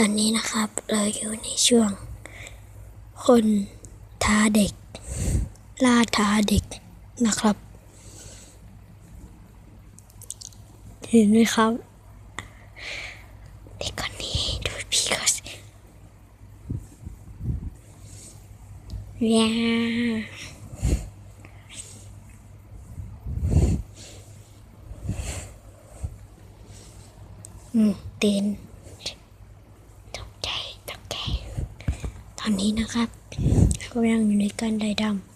ตอนนี้นะครับเราอยู่ในช่วง คนท้าเด็ก ล่าท้าเด็กนะครับ เห็นไหมครับ เด็กคนนี้ดูพี่เขาสิว้าอืมเตื่นตกใจตกใจ ต อนนี้นะครับกำลังอยู่ในการไดดำ